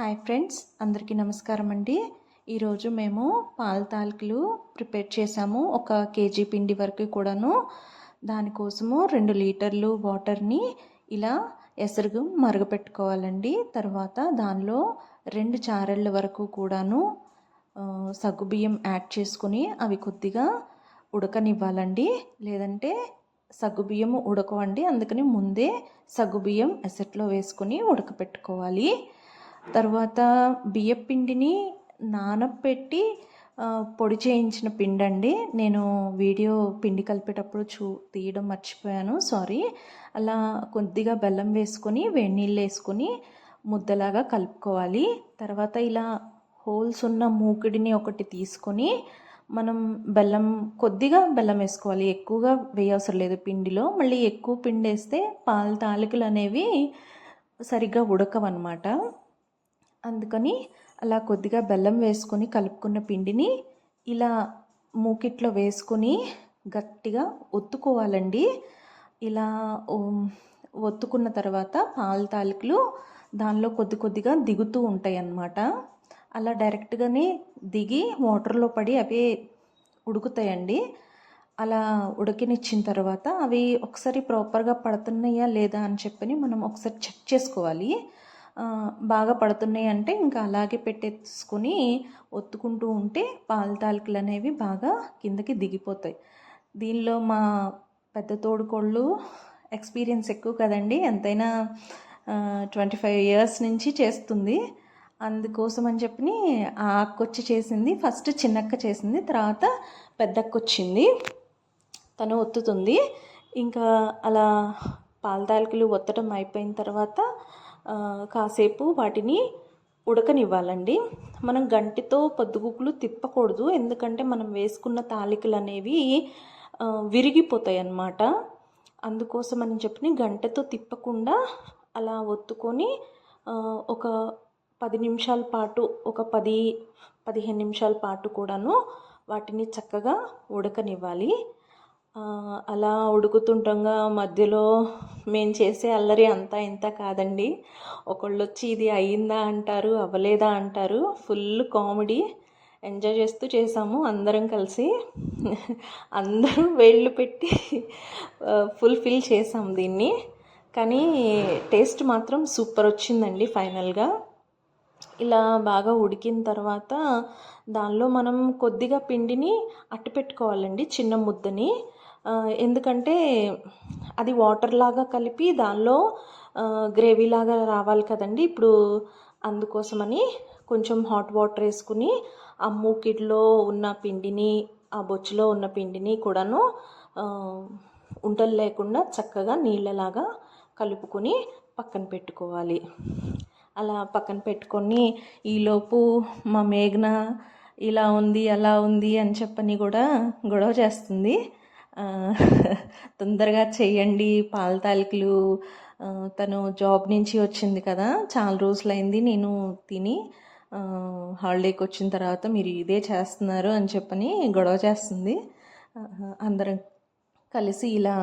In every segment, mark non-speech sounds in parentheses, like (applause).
Hi friends అందరికీ నమస్కారం అండి. ఈరోజు మేము పాల తాలికలు ప్రిపేర్ చేసాము ఒక కేజీ పిండి వరకు కూడాను. దానికోసము రెండు లీటర్లు వాటర్ని ఇలా ఎసరుగు మరగపెట్టుకోవాలండి. తర్వాత దానిలో రెండు చారెళ్ళ వరకు కూడాను సగ్గుబియ్యం యాడ్ చేసుకుని అవి కొద్దిగా ఉడకనివ్వాలండి. లేదంటే సగ్గుబియ్యం ఉడకవండి అందుకని ముందే సగ్గుబియ్యం ఎసట్లో వేసుకుని ఉడకపెట్టుకోవాలి. తర్వాత బియ్యం పిండిని నానబెట్టి పొడి చేయించిన పిండి అండి నేను వీడియో పిండి కలిపేటప్పుడు చూ తీయడం మర్చిపోయాను సారీ. అలా కొద్దిగా బెల్లం వేసుకొని వేడి నీళ్ళు వేసుకొని ముద్దలాగా కలుపుకోవాలి. తర్వాత ఇలా హోల్స్ ఉన్న మూకిడిని ఒకటి తీసుకొని మనం బెల్లం కొద్దిగా బెల్లం వేసుకోవాలి. ఎక్కువగా వేయవసరం లేదు పిండిలో. మళ్ళీ ఎక్కువ పిండి వేస్తే పాల తాలికలు అనేవి సరిగ్గా ఉడకవన్నమాట. అందుకని అలా కొద్దిగా బెల్లం వేసుకొని కలుపుకున్న పిండిని ఇలా మూకిట్లో వేసుకొని గట్టిగా ఒత్తుకోవాలండి. ఇలా ఒత్తుకున్న తర్వాత పాల తాలికలు దానిలో కొద్ది కొద్దిగా దిగుతూ ఉంటాయి అన్నమాట అలా డైరెక్ట్గానే దిగి వాటర్లో పడి అవి ఉడుకుతాయండి. అలా ఉడకనిచ్చిన తర్వాత అవి ఒకసారి ప్రాపర్గా పడుతున్నాయా లేదా అని చెప్పని మనం ఒకసారి చెక్ చేసుకోవాలి. బాగా పడుతున్నాయి అంటే ఇంకా అలాగే పెట్టేసుకొని ఒత్తుకుంటూ ఉంటే పాల తాలికలు అనేవి బాగా కిందకి దిగిపోతాయి. దీనిలో మా పెద్ద తోడుకోళ్ళు ఎక్స్పీరియన్స్ ఎక్కువ కదండి. ఎంతైనా ట్వంటీ ఫైవ్ ఇయర్స్ నుంచి చేస్తుంది. అందుకోసం అని చెప్పి ఆ అక్క వచ్చి చేసింది. ఫస్ట్ చిన్నక్క చేసింది. తర్వాత పెద్దక్క వచ్చింది తను ఒత్తుతుంది. ఇంకా అలా పాల తాలికలు ఒత్తడం అయిపోయిన తర్వాత కాసేపు వాటిని ఉడకనివ్వాలండి. మనం గంటితో పొద్దుగుకులు తిప్పకూడదు. ఎందుకంటే మనం వేసుకున్న తాలికలు అనేవి విరిగిపోతాయి అన్నమాట అందుకోసం అని చెప్పి గంటతో తిప్పకుండా అలా ఒత్తుకొని ఒక పది నిమిషాల పాటు ఒక పది పదిహేను నిమిషాల పాటు కూడాను వాటిని చక్కగా ఉడకనివ్వాలి. అలా ఉడుకుతుండగా మధ్యలో మేము చేసే అల్లరి అంతా ఇంత కాదండి. ఒకళ్ళు వచ్చి ఇది అయ్యిందా అంటారు అవ్వలేదా అంటారు. Full comedy. ఎంజాయ్ చేస్తూ చేసాము అందరం కలిసి. అందరూ వేళ్ళు పెట్టి ఫుల్ఫిల్ చేసాం దీన్ని. కానీ టేస్ట్ మాత్రం సూపర్ వచ్చిందండి ఫైనల్గా. ఇలా బాగా ఉడికిన తర్వాత దానిలో మనం కొద్దిగా పిండిని అట్టు పెట్టుకోవాలండి చిన్న ముద్దని. ఎందుకంటే అది వాటర్ లాగా కలిపి దానిలో గ్రేవీ లాగా రావాలి కదండి. ఇప్పుడు అందుకోసమని కొంచెం హాట్ వాటర్ వేసుకుని ఆ మూకిడ్లో ఉన్న పిండిని ఆ బొచ్చులో ఉన్న పిండిని కూడాను ఉంటలు లేకుండా చక్కగా నీళ్ళలాగా కలుపుకొని పక్కన పెట్టుకోవాలి. అలా పక్కన పెట్టుకొని ఈలోపు మా మేఘన ఇలా ఉంది అలా ఉంది అని చెప్పని కూడా గొడవ చేస్తుంది. (laughs) తొందరగా చేయండి పాల తాలికలు. తను జాబ్ నుంచి వచ్చింది కదా చాలా రోజులైంది నేను తిని హాలిడేకి వచ్చిన తర్వాత మీరు ఇదే చేస్తున్నారు అని చెప్పని గొడవ చేస్తుంది. అందరం కలిసి ఇలా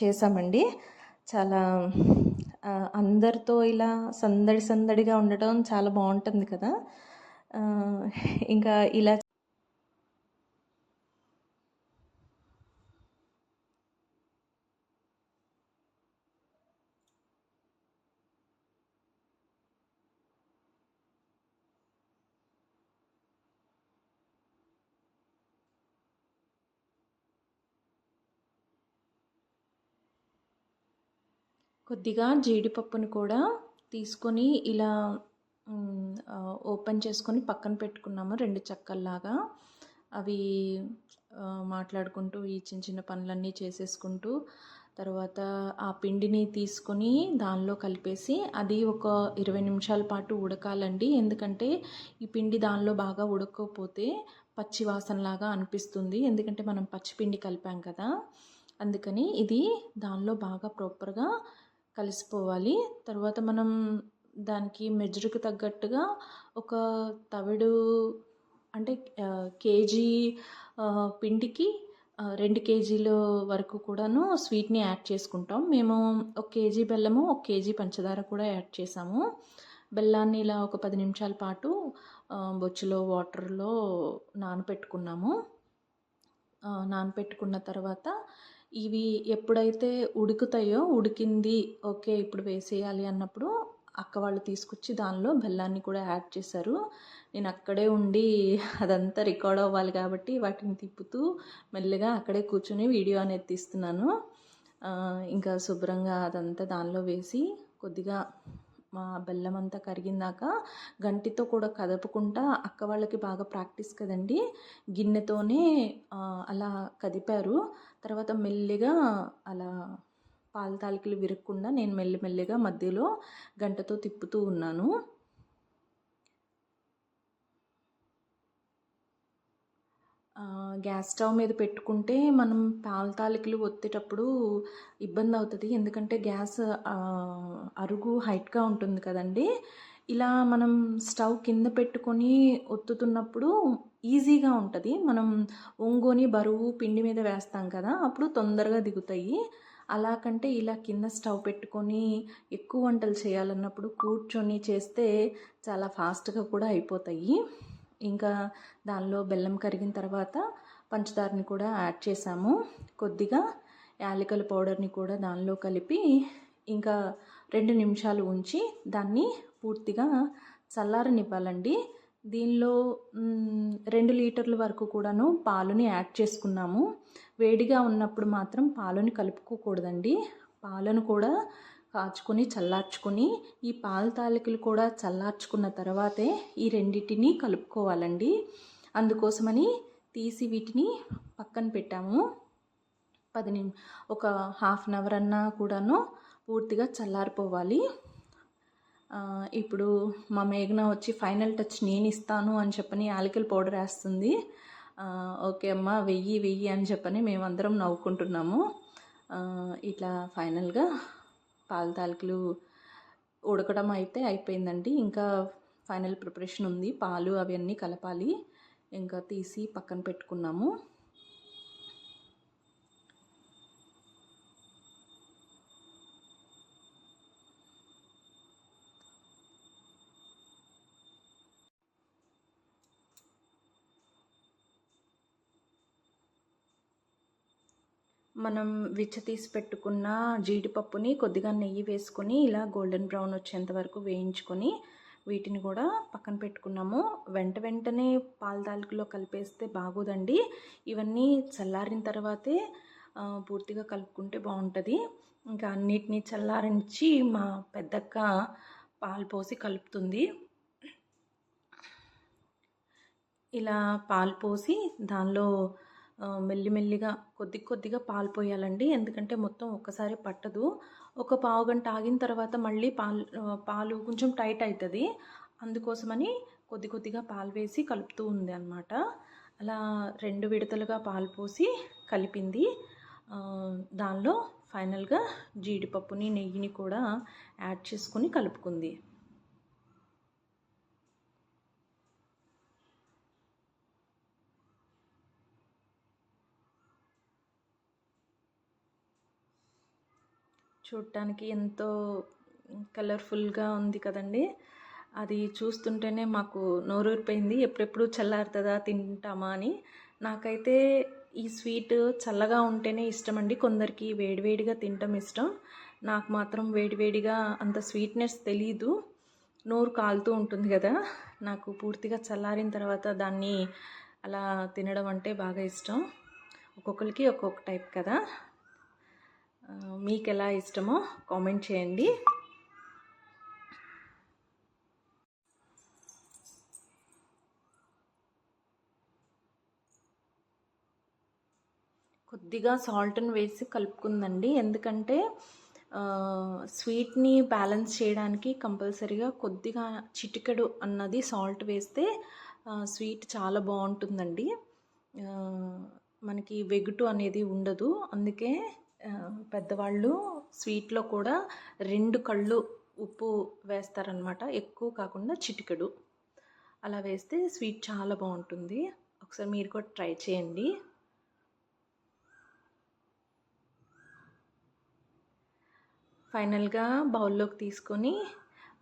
చేసామండి చాలా అందరితో ఇలా సందడి సందడిగా ఉండటం చాలా బాగుంటుంది కదా. ఇంకా ఇలా కొద్దిగా జీడిపప్పును కూడా తీసుకొని ఇలా ఓపెన్ చేసుకొని పక్కన పెట్టుకున్నాము రెండు చక్కల్లాగా. అవి మాట్లాడుకుంటూ ఈ చిన్న చిన్న పనులన్నీ చేసేసుకుంటూ తర్వాత ఆ పిండిని తీసుకొని దానిలో కలిపేసి అది ఒక ఇరవై నిమిషాల పాటు ఉడకాలండి. ఎందుకంటే ఈ పిండి దానిలో బాగా ఉడకకపోతే పచ్చి వాసనలాగా అనిపిస్తుంది. ఎందుకంటే మనం పచ్చి పిండి కలిపాం కదా. అందుకని ఇది దానిలో బాగా ప్రాపర్గా కలిసిపోవాలి. తర్వాత మనం దానికి మెజరుకు తగ్గట్టుగా ఒక తవిడు అంటే కేజీ పిండికి రెండు కేజీల వరకు కూడాను స్వీట్ని యాడ్ చేసుకుంటాం. మేము ఒక కేజీ బెల్లము ఒక కేజీ పంచదార కూడా యాడ్ చేసాము. బెల్లాన్ని ఇలా ఒక పది నిమిషాల పాటు బొచ్చులో వాటర్లో నానపెట్టుకున్నాము. నానపెట్టుకున్న తర్వాత ఇవి ఎప్పుడైతే ఉడుకుతాయో ఉడికింది ఓకే ఇప్పుడు వేసేయాలి అన్నప్పుడు అక్క వాళ్ళు తీసుకొచ్చి దానిలో బెల్లాన్ని కూడా యాడ్ చేశారు. నేను అక్కడే ఉండి అదంతా రికార్డ్ అవ్వాలి కాబట్టి వాటిని తిప్పుతూ మెల్లగా అక్కడే కూర్చొని వీడియో అనేది తీస్తున్నాను. ఇంకా శుభ్రంగా అదంతా దానిలో వేసి కొద్దిగా మా బెల్లం అంతా కరిగిందాక గంటితో కూడా కదపకుండా అక్క వాళ్ళకి బాగా ప్రాక్టీస్ కదండి. గిన్నెతోనే అలా కదిపారు. తర్వాత మెల్లిగా అలా పాల తాలికలు విరగకుండా నేను మెల్లిమెల్లిగా మధ్యలో గంటతో తిప్పుతూ ఉన్నాను. గ్యాస్ స్టవ్ మీద పెట్టుకుంటే మనం పాల తాలికలు ఒత్తేటప్పుడు ఇబ్బంది అవుతుంది. ఎందుకంటే గ్యాస్ అరుగు హైట్గా ఉంటుంది కదండి. ఇలా మనం స్టవ్ కింద పెట్టుకొని ఒత్తుతున్నప్పుడు ఈజీగా ఉంటుంది. మనం ఒంగోని బరువు పిండి మీద వేస్తాం కదా అప్పుడు తొందరగా దిగుతాయి. అలా కంటే ఇలా కింద స్టవ్ పెట్టుకొని ఎక్కువ వంటలు చేయాలన్నప్పుడు కూర్చొని చేస్తే చాలా ఫాస్ట్గా కూడా అయిపోతాయి. ఇంకా దానిలో బెల్లం కరిగిన తర్వాత పంచదారని కూడా యాడ్ చేసాము. కొద్దిగా యాలకల పౌడర్ని కూడా దానిలో కలిపి ఇంకా రెండు నిమిషాలు ఉంచి దాన్ని పూర్తిగా చల్లారనివ్వాలండి. దీనిలో రెండు లీటర్ల వరకు కూడాను పాలుని యాడ్ చేసుకున్నాము. వేడిగా ఉన్నప్పుడు మాత్రం పాలుని కలుపుకోకూడదండి. పాలను కూడా కాచుకొని చల్లార్చుకుని ఈ పాల తాలికలు కూడా చల్లార్చుకున్న తర్వాతే ఈ రెండింటిని కలుపుకోవాలండి. అందుకోసమని తీసి వీటిని పక్కన పెట్టాము. పది నిమి ఒక హాఫ్ అన్ అవర్ అన్నా కూడాను పూర్తిగా చల్లారిపోవాలి. ఇప్పుడు మా మేఘన వచ్చి ఫైనల్ టచ్ నేను ఇస్తాను అని చెప్పని యాలకల్ పౌడర్ వేస్తుంది. ఓకే అమ్మ వెయ్యి వెయ్యి అని చెప్పని మేమందరం నవ్వుకుంటున్నాము. ఇట్లా ఫైనల్గా పాల తాలికలు ఉడకడం అయితే అయిపోయిందండి. ఇంకా ఫైనల్ ప్రిపరేషన్ ఉంది. పాలు అవన్నీ కలపాలి. ఇంకా తీసి పక్కన పెట్టుకున్నాము. మనం విచ్చతీసి పెట్టుకున్న జీడిపప్పుని కొద్దిగా నెయ్యి వేసుకొని ఇలా గోల్డెన్ బ్రౌన్ వచ్చేంత వరకు వేయించుకొని వీటిని కూడా పక్కన పెట్టుకున్నాము. వెంట వెంటనే పాల తాలికలో కలిపేస్తే బాగోదండి. ఇవన్నీ చల్లారిన తర్వాతే పూర్తిగా కలుపుకుంటే బాగుంటుంది. ఇంకా అన్నిటినీ చల్లారించి మా పెద్దక్క పాలు పోసి కలుపుతుంది. ఇలా పాలు పోసి దానిలో మెల్లిమెల్లిగా కొద్ది కొద్దిగా పాలు పోయాలండి. ఎందుకంటే మొత్తం ఒక్కసారి పట్టదు. ఒక పావు గంట ఆగిన తర్వాత మళ్ళీ పాలు పాలు కొంచెం టైట్ అవుతుంది అందుకోసమని కొద్ది కొద్దిగా పాలు వేసి కలుపుతూ ఉంది అనమాట అలా రెండు విడతలుగా పాలు పోసి కలిపింది. దానిలో ఫైనల్గా జీడిపప్పుని నెయ్యిని కూడా యాడ్ చేసుకుని కలుపుకుంది. చూడటానికి ఎంతో కలర్ఫుల్గా ఉంది కదండి. అది చూస్తుంటేనే మాకు నోరూరిపోయింది. ఎప్పుడెప్పుడు చల్లారుతుందా తింటామా అని. నాకైతే ఈ స్వీట్ చల్లగా ఉంటేనే ఇష్టం అండి కొందరికి వేడివేడిగా తినటం ఇష్టం. నాకు మాత్రం వేడివేడిగా అంత స్వీట్నెస్ తెలీదు. నోరు కాలుతూ ఉంటుంది కదా. నాకు పూర్తిగా చల్లారిన తర్వాత దాన్ని అలా తినడం అంటే బాగా ఇష్టం. ఒక్కొక్కరికి ఒక్కొక్క టైప్ కదా. మీకు ఎలా ఇష్టమో కామెంట్ చేయండి. కొద్దిగా సాల్ట్ని వేసి కలుపుకుందండి. ఎందుకంటే స్వీట్ని బ్యాలెన్స్ చేయడానికి కంపల్సరీగా కొద్దిగా చిటికెడు అన్నది సాల్ట్ వేస్తే స్వీట్ చాలా బాగుంటుందండి. మనకి వెగుటు అనేది ఉండదు. అందుకే పెద్దవాళ్ళు స్వీట్లో కూడా రెండు కళ్ళు ఉప్పు వేస్తారనమాట ఎక్కువ కాకుండా చిటికెడు. అలా వేస్తే స్వీట్ చాలా బాగుంటుంది. ఒకసారి మీరు కూడా ట్రై చేయండి. ఫైనల్గా బౌల్లోకి తీసుకొని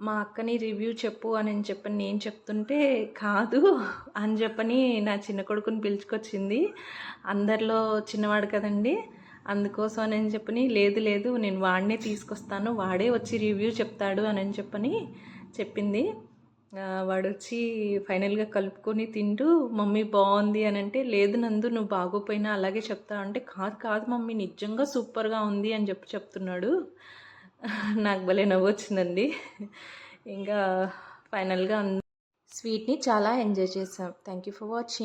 మా అక్కని రివ్యూ చెప్పు అని చెప్పని నేను చెప్తుంటే కాదు అని చెప్పని నా చిన్న కొడుకుని పిలుచుకొచ్చింది. అందరిలో చిన్నవాడు కదండి. అందుకోసం అని చెప్పని లేదు లేదు నేను వాడినే తీసుకొస్తాను వాడే వచ్చి రివ్యూ చెప్తాడు అని చెప్పని చెప్పింది. వాడు వచ్చి ఫైనల్గా కలుపుకొని తింటూ మమ్మీ బాగుంది అని అంటే లేదు నందు నువ్వు బాగోపోయినా అలాగే చెప్తావు అంటే కాదు కాదు మమ్మీ నిజంగా సూపర్గా ఉంది అని చెప్పి చెప్తున్నాడు. నాకు భలే నవ్వు వచ్చిందండి. ఇంకా ఫైనల్గా స్వీట్ని చాలా ఎంజాయ్ చేసాం. Thank you for watching.